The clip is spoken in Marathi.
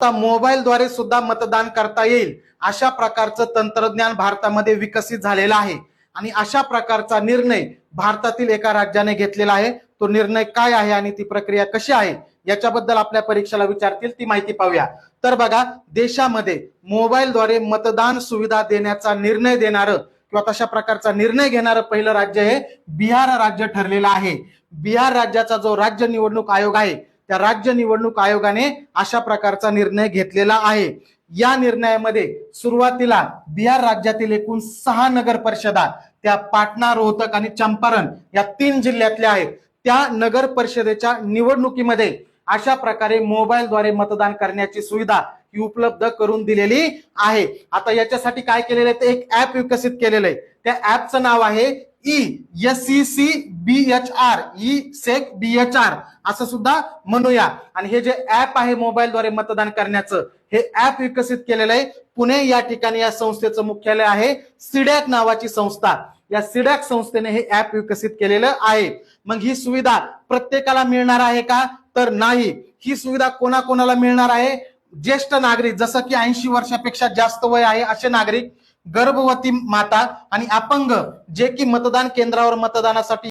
आता मोबाईलद्वारे सुद्धा मतदान करता येईल अशा प्रकारचं तंत्रज्ञान भारतामध्ये विकसित झालेलं आहे. आणि अशा प्रकारचा निर्णय भारतातील एका राज्याने घेतलेला आहे. तो निर्णय काय आहे आणि ती प्रक्रिया कशी आहे याच्याबद्दल आपल्या परीक्षेला विचारतील ती माहिती पाहूया. तर बघा देशामध्ये मोबाईलद्वारे मतदान सुविधा देण्याचा निर्णय देणारं किंवा तशा प्रकारचा निर्णय घेणारं पहिलं राज्य हे बिहार राज्य ठरलेलं आहे. बिहार राज्याचा जो राज्य निवडणूक आयोग आहे त्या राज्य निवडणूक आयोगाने अशा प्रकारचा निर्णय घेतलेला आहे. या निर्णयामध्ये सुरुवातीला बिहार राज्यातील एकूण सहा नगर परिषदा त्या पाटणा रोहतक आणि चंपारण या तीन जिल्ह्यातल्या आहेत. त्या नगर परिषदेच्या निवडणुकीमध्ये अशा प्रकारे मोबाईलद्वारे मतदान करण्याची सुविधा ही उपलब्ध करून दिलेली आहे. आता याच्यासाठी काय केलेलं आहे? ते एक ऍप विकसित केलेलं आहे. त्या ऍपचं नाव आहे E S C C B H R E sec B H R असं सुद्धा म्हणूया. आणि हे जे ऍप आहे मोबाईलद्वारे मतदान करण्याचं हे ऍप विकसित केलेलं आहे. पुणे या ठिकाणी या संस्थेचं मुख्यालय आहे. सिडॅक नावाची संस्था. या सिडॅक संस्थेने हे ऍप विकसित केलेलं आहे. मग ही सुविधा प्रत्येकाला मिळणार आहे का? तर नाही. ही सुविधा कोणाकोणाला मिळणार आहे? ज्येष्ठ नागरिक जसं की ऐंशी वर्षापेक्षा जास्त वय आहे असे नागरिक गर्भवती माता आणि अपंग जे की मतदान केंद्रावर मतदानासाठी